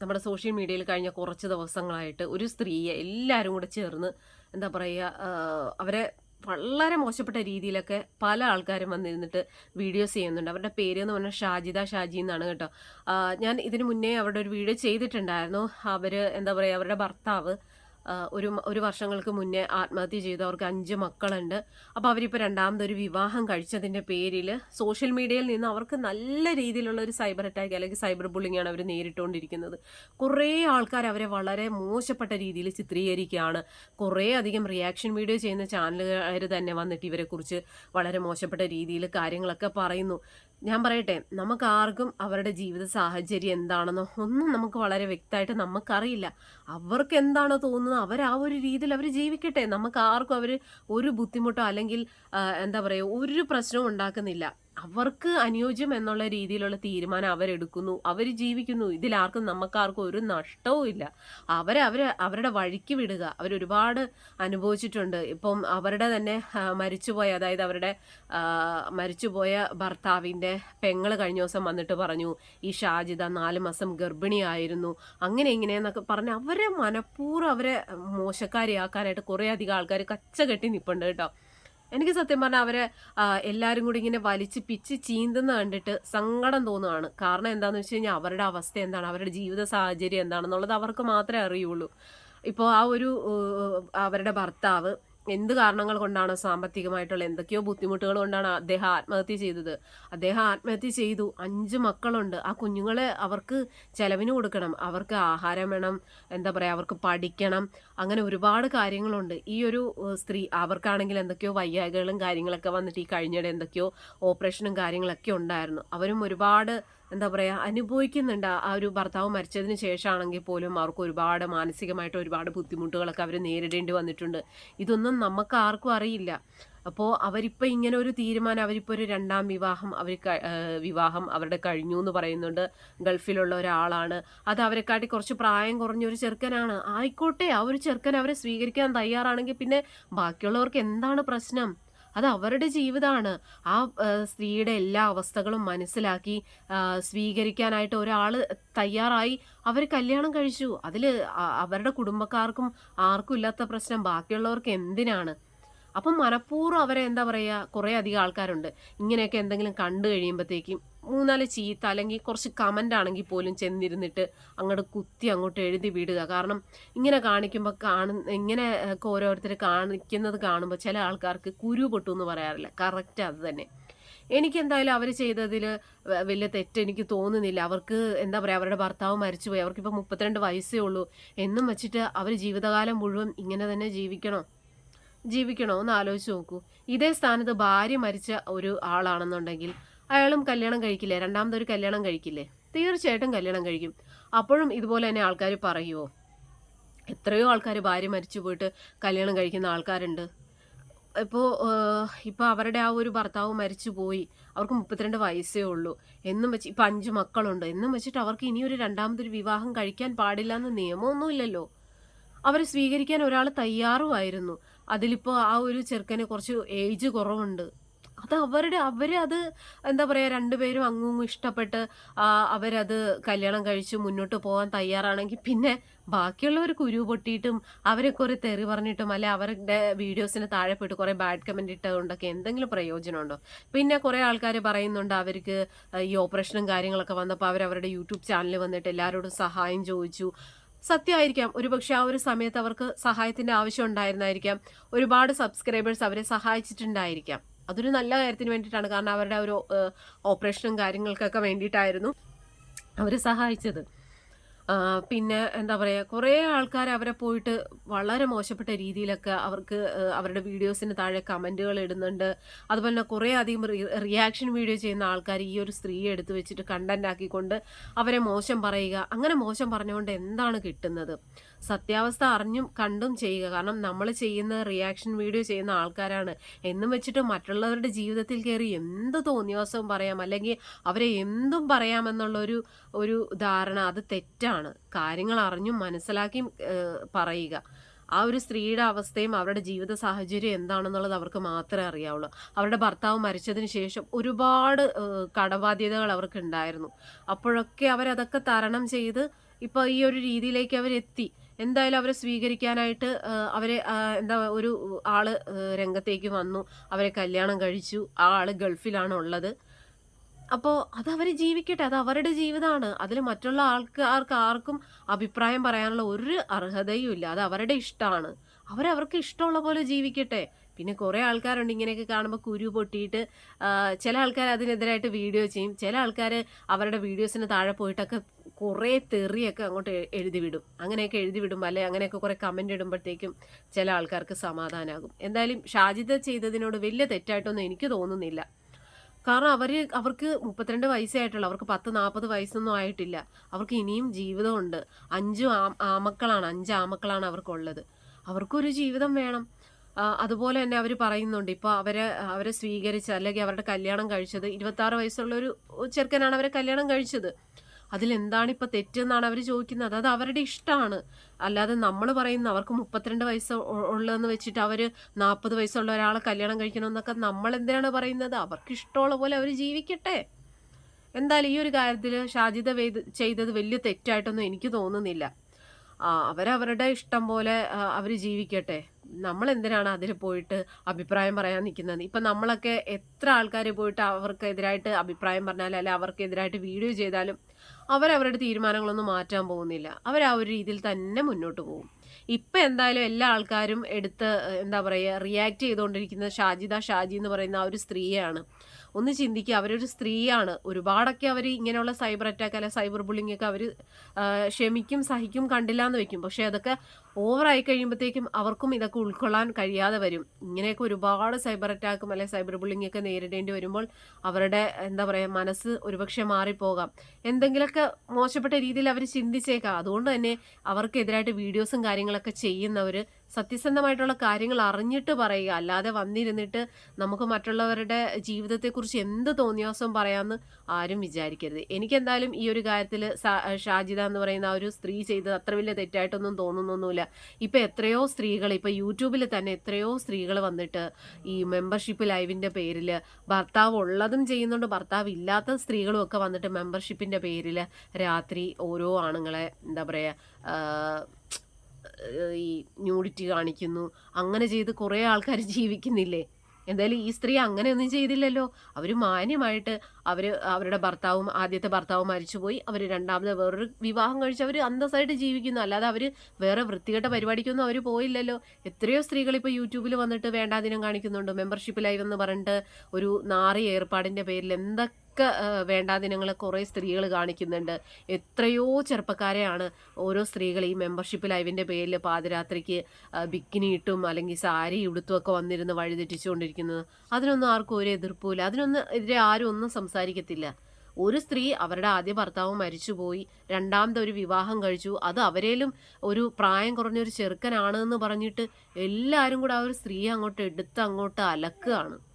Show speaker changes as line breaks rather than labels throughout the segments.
നമ്മുടെ സോഷ്യൽ മീഡിയയിൽ കഴിഞ്ഞ കുറച്ച് ദിവസങ്ങളായിട്ട് ഒരു സ്ത്രീയെ എല്ലാവരും കൂടെ ചേർന്ന് എന്താ പറയുക അവരെ വളരെ മോശപ്പെട്ട രീതിയിലൊക്കെ പല ആൾക്കാരും വന്നിരുന്നിട്ട് വീഡിയോസ് ചെയ്യുന്നുണ്ട്. അവരുടെ പേര് എന്ന് പറഞ്ഞാൽ ഷാജിദ ഷാജി എന്നാണ് കേട്ടോ. ഞാൻ ഇതിനു മുന്നേ അവരുടെ ഒരു വീഡിയോ ചെയ്തിട്ടുണ്ടായിരുന്നു. അവർ എന്താ പറയുക അവരുടെ ഭർത്താവ് ഒരു ഒരു വർഷങ്ങൾക്ക് മുന്നേ ആത്മഹത്യ ചെയ്തു അവർക്ക് അഞ്ച് മക്കളുണ്ട്. അപ്പോൾ അവരിപ്പോൾ രണ്ടാമതൊരു വിവാഹം കഴിച്ചതിന്റെ പേരിൽ സോഷ്യൽ മീഡിയയിൽ നിന്ന് അവർക്ക് നല്ല രീതിയിലുള്ള ഒരു സൈബർ അറ്റാക്ക് അല്ലെങ്കിൽ സൈബർ ബുള്ളിംഗ് ആണ് അവർ നേരിട്ടുകൊണ്ടിരിക്കുന്നത് കുറേ ആൾക്കാർ അവരെ വളരെ മോശപ്പെട്ട രീതിയിൽ ചിത്രീകരിക്കുകയാണ്. കുറേ അധികം റിയാക്ഷൻ വീഡിയോ ചെയ്യുന്ന ചാനലുകാർ തന്നെ വന്നിട്ട് ഇവരെക്കുറിച്ച് വളരെ മോശപ്പെട്ട രീതിയിൽ കാര്യങ്ങളൊക്കെ പറയുന്നു. ഞാൻ പറയട്ടെ നമുക്ക് ആർക്കും അവരുടെ ജീവിത സാഹചര്യം എന്താണെന്നോ ഒന്നും നമുക്ക് വളരെ വ്യക്തമായിട്ട് നമുക്കറിയില്ല. അവർക്ക് എന്താണോ തോന്നുന്നത് അവർ ആ ഒരു രീതിയിൽ അവർ ജീവിക്കട്ടെ. നമുക്ക് ആർക്കും അവർ ഒരു ബുദ്ധിമുട്ടോ അല്ലെങ്കിൽ എന്താ പറയുക ഒരു പ്രശ്നവും ഉണ്ടാക്കുന്നില്ല. അവർക്ക് അനുയോജ്യം എന്നുള്ള രീതിയിലുള്ള തീരുമാനം അവരെടുക്കുന്നു. അവർ ജീവിക്കുന്നു. ഇതിലാർക്കും നമുക്കാർക്കും ഒരു നഷ്ടവും ഇല്ല. അവരെ അവർ അവരുടെ വഴിക്ക് വിടുക. അവരൊരുപാട് അനുഭവിച്ചിട്ടുണ്ട്. ഇപ്പം അവരുടെ തന്നെ മരിച്ചുപോയ അതായത് അവരുടെ മരിച്ചുപോയ ഭർത്താവിന്റെ പെങ്ങൾ കഴിഞ്ഞ ദിവസം വന്നിട്ട് പറഞ്ഞു ഈ ഷാജിദ നാല് മാസം ഗർഭിണിയായിരുന്നു. അങ്ങനെ ഇങ്ങനെയെന്നൊക്കെ പറഞ്ഞ് അവരെ മനഃപൂർവം അവരെ മോശക്കാരിയാക്കാനായിട്ട് കുറേ അധികം ആൾക്കാർ കച്ച കെട്ടി നിൽപ്പുണ്ട് കേട്ടോ. എനിക്ക് സത്യം പറഞ്ഞാൽ അവരെ എല്ലാവരും കൂടി ഇങ്ങനെ വലിച്ച് പിച്ച് ചീന്തുന്ന കണ്ടിട്ട് സങ്കടം തോന്നുകയാണ് കാരണം എന്താണെന്ന് വെച്ച് കഴിഞ്ഞാൽ അവരുടെ അവസ്ഥ എന്താണ്? അവരുടെ ജീവിത സാഹചര്യം എന്താണെന്നുള്ളത് അവർക്ക് മാത്രമേ അറിയുള്ളൂ. ഇപ്പോൾ ആ ഒരു അവരുടെ ഭർത്താവ് എന്ത് കാരണങ്ങൾ കൊണ്ടാണ് സാമ്പത്തികമായിട്ടുള്ള എന്തൊക്കെയോ ബുദ്ധിമുട്ടുകൾ കൊണ്ടാണ് അദ്ദേഹം ആത്മഹത്യ ചെയ്തത്. അദ്ദേഹം ആത്മഹത്യ ചെയ്തു. അഞ്ച് മക്കളുണ്ട്. ആ കുഞ്ഞുങ്ങളെ അവർക്ക് ചെലവിന് കൊടുക്കണം. അവർക്ക് ആഹാരം വേണം. എന്താ പറയുക അവർക്ക് പഠിക്കണം. അങ്ങനെ ഒരുപാട് കാര്യങ്ങളുണ്ട്. ഈ ഒരു സ്ത്രീ അവർക്കാണെങ്കിൽ എന്തൊക്കെയോ വയ്യായ്കകളും കാര്യങ്ങളൊക്കെ വന്നിട്ട് ഈ കഴിഞ്ഞിടെ എന്തൊക്കെയോ ഓപ്പറേഷനും കാര്യങ്ങളൊക്കെ ഉണ്ടായിരുന്നു. അവരും ഒരുപാട് എന്താ പറയുക അനുഭവിക്കുന്നുണ്ട് ആ- ഒരു ഭർത്താവ് മരിച്ചതിന് ശേഷമാണെങ്കിൽ പോലും അവർക്ക് ഒരുപാട് മാനസികമായിട്ട് ഒരുപാട് ബുദ്ധിമുട്ടുകളൊക്കെ അവർ നേരിടേണ്ടി വന്നിട്ടുണ്ട്. ഇതൊന്നും നമുക്ക് ആർക്കും അറിയില്ല. അപ്പോൾ അവരിപ്പോൾ ഇങ്ങനെ ഒരു തീരുമാനം അവരിപ്പോൾ ഒരു രണ്ടാം വിവാഹം അവർ വിവാഹം അവരുടെ കഴിഞ്ഞു എന്ന് പറയുന്നുണ്ട്. ഗൾഫിലുള്ള ഒരാളാണ്. അത് അവരെക്കാട്ടി കുറച്ച് പ്രായം കുറഞ്ഞ ഒരു ചെറുക്കനാണ്. ആയിക്കോട്ടെ ആ ഒരു ചെറുക്കൻ അവരെ സ്വീകരിക്കാൻ തയ്യാറാണെങ്കിൽ പിന്നെ ബാക്കിയുള്ളവർക്ക് എന്താണ് പ്രശ്നം? അത് അവരുടെ ജീവിതമാണ് ആ സ്ത്രീയുടെ എല്ലാ അവസ്ഥകളും മനസ്സിലാക്കി സ്വീകരിക്കാനായിട്ട് ഒരാൾ തയ്യാറായി. അവർ കല്യാണം കഴിച്ചു. അതിൽ അവരുടെ കുടുംബക്കാർക്കും ആർക്കും ഇല്ലാത്ത പ്രശ്നം. ബാക്കിയുള്ളവർക്ക് എന്തിനാണ്? അപ്പം മനഃപൂർവം അവരെ എന്താ പറയുക? കുറേ അധികം ആൾക്കാരുണ്ട്. ഇങ്ങനെയൊക്കെ എന്തെങ്കിലും കണ്ടു കഴിയുമ്പോഴത്തേക്കും മൂന്നാൽ ചീത്ത അല്ലെങ്കിൽ കുറച്ച് കമന്റ് ആണെങ്കിൽ പോലും ചെന്നിരുന്നിട്ട് അങ്ങോട്ട് കുത്തി അങ്ങോട്ട് എഴുതി വിടുക. കാരണം ഇങ്ങനെ കാണിക്കുമ്പോൾ കാണുന്ന ഇങ്ങനെ ഓരോരുത്തർ കാണിക്കുന്നത് കാണുമ്പോൾ ചില ആൾക്കാർക്ക് കുരു പൊട്ടു എന്ന് പറയാറില്ല. കറക്റ്റ് അത് തന്നെ. എനിക്കെന്തായാലും അവർ ചെയ്തതിൽ വലിയ തെറ്റ് എനിക്ക് തോന്നുന്നില്ല. അവർക്ക് എന്താ പറയുക അവരുടെ ഭർത്താവ് മരിച്ചുപോയി. അവർക്കിപ്പോൾ മുപ്പത്തിരണ്ട് വയസ്സേ ഉള്ളൂ. എന്നും വെച്ചിട്ട് അവർ ജീവിതകാലം മുഴുവൻ ഇങ്ങനെ തന്നെ ജീവിക്കണോ? ജീവിക്കണോ? എന്ന് ആലോചിച്ച് നോക്കൂ. ഇതേ സ്ഥാനത്ത് ഭാര്യ മരിച്ച ഒരു ആളാണെന്നുണ്ടെങ്കിൽ അയാളും കല്യാണം കഴിക്കില്ലേ? രണ്ടാമതൊരു കല്യാണം കഴിക്കില്ലേ? തീർച്ചയായിട്ടും കല്യാണം കഴിക്കും. അപ്പോഴും ഇതുപോലെ തന്നെ ആൾക്കാർ പറയുമോ എത്രയോ ആൾക്കാർ ഭാര്യ മരിച്ചു പോയിട്ട് കല്യാണം കഴിക്കുന്ന ആൾക്കാരുണ്ട്. ഇപ്പോൾ ഇപ്പോൾ അവരുടെ ആ ഒരു ഭർത്താവ് മരിച്ചു പോയി. അവർക്ക് മുപ്പത്തിരണ്ട് വയസ്സേ ഉള്ളൂ. എന്നും വെച്ച് ഇപ്പം അഞ്ച് മക്കളുണ്ട്. എന്നും വെച്ചിട്ട് അവർക്ക് ഇനിയൊരു രണ്ടാമതൊരു വിവാഹം കഴിക്കാൻ പാടില്ല എന്ന് നിയമമൊന്നുമില്ലല്ലോ അവരെ സ്വീകരിക്കാൻ ഒരാൾ തയ്യാറുമായിരുന്നു. അതിലിപ്പോൾ ആ ഒരു ചെറുക്കനെ കുറച്ച് ഏജ് കുറവുണ്ട്. അത് അവരുടെ അവർ അത് എന്താ പറയുക രണ്ടുപേരും അങ്ങും ഇഷ്ടപ്പെട്ട് അവരത് കല്യാണം കഴിച്ച് മുന്നോട്ട് പോകാൻ തയ്യാറാണെങ്കിൽ പിന്നെ ബാക്കിയുള്ളവർ കുരു പൊട്ടിയിട്ടും അവരെ കുറെ തെറി പറഞ്ഞിട്ടും അല്ലെ അവരുടെ വീഡിയോസിന് താഴെ പോയിട്ട് കുറെ ബാഡ് കമന്റ് ഇട്ടതുകൊണ്ടൊക്കെ എന്തെങ്കിലും പ്രയോജനമുണ്ടോ? പിന്നെ കുറെ ആൾക്കാർ പറയുന്നുണ്ട് അവർക്ക് ഈ ഓപ്പറേഷനും കാര്യങ്ങളൊക്കെ വന്നപ്പോൾ അവർ അവരുടെ യൂട്യൂബ് ചാനൽ വന്നിട്ട് എല്ലാവരോടും സഹായം ചോദിച്ചു. സത്യമായിരിക്കാം ഒരുപക്ഷെ ആ ഒരു സമയത്ത് അവർക്ക് സഹായത്തിന്റെ ആവശ്യം ഉണ്ടായിരുന്നായിരിക്കാം. ഒരുപാട് സബ്സ്ക്രൈബേഴ്സ് അവരെ സഹായിച്ചിട്ടുണ്ടായിരിക്കാം. അതൊരു നല്ല കാര്യത്തിന് വേണ്ടിയിട്ടാണ്. കാരണം അവരുടെ ഒരു ഓപ്പറേഷനും കാര്യങ്ങൾക്കൊക്കെ വേണ്ടിയിട്ടായിരുന്നു അവർ സഹായിച്ചത്. പിന്നെ എന്താ പറയുക കുറേ ആൾക്കാർ അവരെ പോയിട്ട് വളരെ മോശപ്പെട്ട രീതിയിലൊക്കെ അവർക്ക് അവരുടെ വീഡിയോസിന് താഴെ കമന്റുകൾ ഇടുന്നുണ്ട്. അതുപോലെ തന്നെ കുറേ അധികം റിയാക്ഷൻ വീഡിയോ ചെയ്യുന്ന ആൾക്കാർ ഈ ഒരു സ്ത്രീയെ എടുത്തു വെച്ചിട്ട് കണ്ടന്റ് ആക്കിക്കൊണ്ട് അവരെ മോശം പറയുക അങ്ങനെ മോശം പറഞ്ഞുകൊണ്ട് എന്താണ് കിട്ടുന്നത്? സത്യാവസ്ഥ അറിഞ്ഞും കണ്ടും ചെയ്യുക. കാരണം നമ്മൾ ചെയ്യുന്ന റിയാക്ഷൻ വീഡിയോ ചെയ്യുന്ന ആൾക്കാരാണ്. എന്നും വെച്ചിട്ട് മറ്റുള്ളവരുടെ ജീവിതത്തിൽ കയറി എന്ത് തോന്നിയവസവും പറയാം. അല്ലെങ്കിൽ അവരെ എന്തും പറയാമെന്നുള്ളൊരു ഒരു ധാരണ അത് തെറ്റാണ്. കാര്യങ്ങൾ അറിഞ്ഞും മനസ്സിലാക്കിയും പറയുക. ആ ഒരു സ്ത്രീയുടെ അവസ്ഥയും അവരുടെ ജീവിത സാഹചര്യം എന്താണെന്നുള്ളത് അവർക്ക് മാത്രമേ അറിയാവുള്ളൂ. അവരുടെ ഭർത്താവ് മരിച്ചതിന് ശേഷം ഒരുപാട് കടബാധ്യതകൾ അവർക്ക് ഉണ്ടായിരുന്നു അപ്പോഴൊക്കെ അവരതൊക്കെ തരണം ചെയ്ത് ഇപ്പോൾ ഈ ഒരു രീതിയിലേക്ക് അവരെത്തി. എന്തായാലും അവരെ സ്വീകരിക്കാനായിട്ട് അവരെ എന്താ ഒരു ആൾ രംഗത്തേക്ക് വന്നു. അവരെ കല്യാണം കഴിച്ചു. ആ ആൾ ഗൾഫിലാണ് ഉള്ളത്. അപ്പോൾ അത് അവർ ജീവിക്കട്ടെ. അത് അവരുടെ ജീവിതമാണ്. അതിൽ മറ്റുള്ള ആൾക്കാർക്ക് ആർക്കും അഭിപ്രായം പറയാനുള്ള ഒരു അർഹതയും ഇല്ല. അത് അവരുടെ ഇഷ്ടമാണ്. അവരവർക്ക് ഇഷ്ടമുള്ള പോലെ ജീവിക്കട്ടെ. പിന്നെ കുറേ ആൾക്കാരുണ്ട് ഇങ്ങനെയൊക്കെ കാണുമ്പോൾ കുരു പൊട്ടിയിട്ട് ചില ആൾക്കാർ അതിനെതിരായിട്ട് വീഡിയോ ചെയ്യും. ചില ആൾക്കാർ അവരുടെ വീഡിയോസിന് താഴെ പോയിട്ടൊക്കെ കുറേ തെറിയൊക്കെ അങ്ങോട്ട് എഴുതി വിടും അങ്ങനെയൊക്കെ എഴുതി വിടുമ്പോൾ അല്ലെ അങ്ങനെയൊക്കെ കുറേ കമന്റ് ഇടുമ്പോഴത്തേക്കും ചില ആൾക്കാർക്ക് സമാധാനമാകും എന്തായാലും ഷാജിദ ചെയ്തതിനോട് വലിയ തെറ്റായിട്ടൊന്നും എനിക്ക് തോന്നുന്നില്ല. കാരണം അവർ അവർക്ക് മുപ്പത്തിരണ്ട് വയസ്സേ ആയിട്ടുള്ളൂ. അവർക്ക് പത്ത് നാൽപ്പത് വയസ്സൊന്നും ആയിട്ടില്ല. അവർക്ക് ഇനിയും ജീവിതമുണ്ട്. അഞ്ചു ആ ആമക്കളാണ്. അഞ്ച് ആമക്കളാണ് അവർക്കുള്ളത്. അവർക്കൊരു ജീവിതം വേണം. അതുപോലെ തന്നെ അവർ പറയുന്നുണ്ട്. ഇപ്പോൾ അവരെ അവരെ സ്വീകരിച്ച അല്ലെങ്കിൽ അവരുടെ കല്യാണം കഴിച്ചത് ഇരുപത്താറ് വയസ്സുള്ള ഒരു ചെറുക്കനാണ് അവരെ കല്യാണം കഴിച്ചത്. അതിലെന്താണ് ഇപ്പോൾ തെറ്റെന്നാണ് അവർ ചോദിക്കുന്നത്? അത് അവരുടെ ഇഷ്ടമാണ് അല്ലാതെ നമ്മൾ പറയുന്ന അവർക്ക് മുപ്പത്തിരണ്ട് വയസ്സ് ഉള്ളതെന്ന് വെച്ചിട്ട് അവർ നാൽപ്പത് വയസ്സുള്ള ഒരാളെ കല്യാണം കഴിക്കണമെന്നൊക്കെ നമ്മൾ എന്തിനാണ് പറയുന്നത്? അവർക്ക് ഇഷ്ടമുള്ള പോലെ അവർ ജീവിക്കട്ടെ. എന്തായാലും ഈ ഒരു കാര്യത്തിൽ ഷാജിത ചെയ്തത് വലിയ തെറ്റായിട്ടൊന്നും എനിക്ക് തോന്നുന്നില്ല. അവരവരുടെ ഇഷ്ടം പോലെ അവർ ജീവിക്കട്ടെ. നമ്മൾ എന്തിനാണ് അതിൽ പോയിട്ട് അഭിപ്രായം പറയാൻ നിൽക്കുന്നത് ഇപ്പം നമ്മളൊക്കെ എത്ര ആൾക്കാർ പോയിട്ട് അവർക്കെതിരായിട്ട് അഭിപ്രായം പറഞ്ഞാലും അല്ലെ അവർക്കെതിരായിട്ട് വീഡിയോ ചെയ്താലും അവരവരുടെ തീരുമാനങ്ങളൊന്നും മാറ്റാൻ പോകുന്നില്ല. അവർ ആ ഒരു രീതിയിൽ തന്നെ മുന്നോട്ട് പോകും. ഇപ്പം എന്തായാലും എല്ലാ ആൾക്കാരും എടുത്ത് എന്താ പറയുക റിയാക്ട് ചെയ്തുകൊണ്ടിരിക്കുന്നത് ഷാജിദ ഷാജി എന്ന് പറയുന്ന ആ ഒരു സ്ത്രീയാണ്. ഒന്ന് ചിന്തിക്കുക അവരൊരു സ്ത്രീയാണ്. ഒരുപാടൊക്കെ അവർ ഇങ്ങനെയുള്ള സൈബർ അറ്റാക്ക് അല്ലെ സൈബർ ബുള്ളിങ് ഒക്കെ അവർ ക്ഷമിക്കും സഹിക്കും കണ്ടില്ല എന്ന് വെക്കും. പക്ഷേ അതൊക്കെ ഓവറായി കഴിയുമ്പോഴത്തേക്കും അവർക്കും ഇതൊക്കെ ഉൾക്കൊള്ളാൻ കഴിയാതെ വരും. ഇങ്ങനെയൊക്കെ ഒരുപാട് സൈബർ അറ്റാക്കും അല്ലെ സൈബർ ബുള്ളിങ് ഒക്കെ നേരിടേണ്ടി വരുമ്പോൾ അവരുടെ എന്താ പറയുക മനസ്സ് ഒരുപക്ഷെ മാറിപ്പോകാം. എന്തെങ്കിലുമൊക്കെ മോശപ്പെട്ട രീതിയിൽ അവർ ചിന്തിച്ചേക്കാം. അതുകൊണ്ട് തന്നെ അവർക്കെതിരായിട്ട് വീഡിയോസും കാര്യങ്ങളൊക്കെ ചെയ്യുന്നവർ സത്യസന്ധമായിട്ടുള്ള കാര്യങ്ങൾ അറിഞ്ഞിട്ട് പറയുക. അല്ലാതെ വന്നിരുന്നിട്ട് നമുക്ക് മറ്റുള്ളവരുടെ ജീവിതത്തെക്കുറിച്ച് എന്ത് തോന്നിയാസം പറയാമെന്ന് ആരും വിചാരിക്കരുത്. എനിക്കെന്തായാലും ഈ ഒരു കാര്യത്തിൽ ഷാജിദ എന്ന് പറയുന്ന ആ ഒരു സ്ത്രീ ചെയ്തത് അത്ര വലിയ തെറ്റായിട്ടൊന്നും തോന്നുന്നൊന്നുമില്ല. ഇപ്പം എത്രയോ സ്ത്രീകൾ ഇപ്പം യൂട്യൂബിൽ തന്നെ എത്രയോ സ്ത്രീകൾ വന്നിട്ട് ഈ മെമ്പർഷിപ്പ് ലൈവിന്റെ പേരിൽ ഭർത്താവ് ഉള്ളതും ചെയ്യുന്നുണ്ട് ഭർത്താവ് ഇല്ലാത്ത സ്ത്രീകളും ഒക്കെ വന്നിട്ട് മെമ്പർഷിപ്പിന്റെ പേരിൽ രാത്രി ഓരോ ആണുങ്ങളെ എന്താ പറയുക ഈ ന്യൂഡിറ്റി കാണിക്കുന്നു. അങ്ങനെ ചെയ്ത് കുറേ ആൾക്കാർ ജീവിക്കുന്നില്ലേ? എന്തായാലും ഈ സ്ത്രീ അങ്ങനെയൊന്നും ചെയ്തില്ലല്ലോ. അവർ മാന്യമായിട്ട് അവർ അവരുടെ ഭർത്താവും ആദ്യത്തെ ഭർത്താവും മരിച്ചുപോയി. അവർ രണ്ടാമത് വേറൊരു വിവാഹം കഴിച്ച് അവർ അന്തസ്സായിട്ട് ജീവിക്കുന്നു. അല്ലാതെ അവർ വേറെ വൃത്തികെട്ട പരിപാടിക്കൊന്നും അവർ പോയില്ലല്ലോ. എത്രയോ സ്ത്രീകൾ ഇപ്പോൾ യൂട്യൂബിൽ വന്നിട്ട് വേണ്ടാദിനം കാണിക്കുന്നുണ്ട്. മെമ്പർഷിപ്പ് ലൈവ് എന്ന് പറഞ്ഞിട്ട് ഒരു നാറി ഏർപ്പാടിന്റെ പേരിൽ എന്തൊക്കെ ആ, വേണ്ടാദിനങ്ങൾ കുറേ സ്ത്രീകൾ കാണിക്കുന്നുണ്ട്. എത്രയോ ചെറുപ്പക്കാരെയാണ് ഓരോ സ്ത്രീകൾ ഈ മെമ്പർഷിപ്പ് ലൈവിന്റെ പേരിൽ പാതിരാത്രിക്ക് ബിക്കിനി ഇട്ടും അല്ലെങ്കിൽ സാരി ഉടുത്തും ഒക്കെ വന്നിരുന്ന് വഴിതെറ്റിച്ചുകൊണ്ടിരിക്കുന്നത് അതിനൊന്നും ആർക്കും ഒരു എതിർപ്പുമില്ല അതിനൊന്നും എതിരെ ആരും ഒന്നും സംസാരിക്കത്തില്ല. ഒരു സ്ത്രീ അവരുടെ ആദ്യ ഭർത്താവ് മരിച്ചുപോയി രണ്ടാമത്തെ ഒരു വിവാഹം കഴിച്ചു. അത് അവരേലും ഒരു പ്രായം കുറഞ്ഞൊരു ചെറുക്കനാണ് എന്ന് പറഞ്ഞിട്ട് എല്ലാവരും കൂടെ ആ ഒരു സ്ത്രീയെ അങ്ങോട്ട് എടുത്ത് അങ്ങോട്ട് അലക്കുകയാണ്.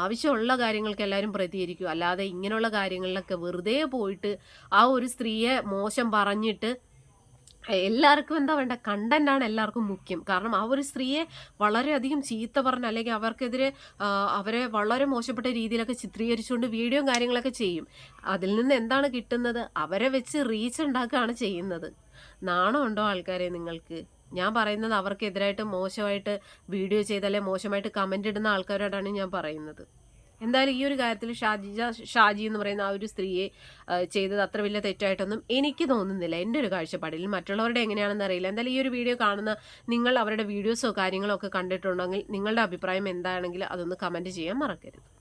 ആവശ്യമുള്ള കാര്യങ്ങൾക്ക് എല്ലാവരും പ്രതികരിക്കും. അല്ലാതെ ഇങ്ങനെയുള്ള കാര്യങ്ങളിലൊക്കെ വെറുതെ പോയിട്ട് ആ ഒരു സ്ത്രീയെ മോശം പറഞ്ഞിട്ട് എല്ലാവർക്കും എന്താ വേണ്ട കണ്ടന്റാണ് എല്ലാവർക്കും മുഖ്യം. കാരണം ആ ഒരു സ്ത്രീയെ വളരെയധികം ചീത്ത പറഞ്ഞ് അല്ലെങ്കിൽ അവർക്കെതിരെ അവരെ വളരെ മോശപ്പെട്ട രീതിയിലൊക്കെ ചിത്രീകരിച്ചുകൊണ്ട് വീഡിയോയും കാര്യങ്ങളൊക്കെ ചെയ്യും. അതിൽ നിന്ന് എന്താണ് കിട്ടുന്നത്? അവരെ വെച്ച് റീച്ച് ഉണ്ടാക്കുകയാണ് ചെയ്യുന്നത്. നാണമുണ്ടോ ആൾക്കാരെ നിങ്ങൾക്ക്? ഞാൻ പറയുന്നത് അവർക്കെതിരായിട്ട് മോശമായിട്ട് വീഡിയോ ചെയ്താലേ മോശമായിട്ട് കമന്റ് ഇടുന്ന ആൾക്കാരോടാണ് ഞാൻ പറയുന്നത്. എന്തായാലും ഈ ഒരു കാര്യത്തിൽ ഷാജിജ ഷാജി എന്ന് പറയുന്ന ആ ഒരു സ്ത്രീയെ ചെയ്തത് അത്ര വലിയ തെറ്റായിട്ടൊന്നും എനിക്ക് തോന്നുന്നില്ല. എന്റെ ഒരു കാഴ്ചപ്പാടിൽ മറ്റുള്ളവരുടെ എങ്ങനെയാണെന്ന് അറിയില്ല. എന്തായാലും ഈ ഒരു വീഡിയോ കാണുന്ന നിങ്ങൾ അവരുടെ വീഡിയോസോ കാര്യങ്ങളോ ഒക്കെ കണ്ടിട്ടുണ്ടെങ്കിൽ നിങ്ങളുടെ അഭിപ്രായം എന്താണെങ്കിൽ അതൊന്ന് കമന്റ് ചെയ്യാൻ മറക്കരുത്.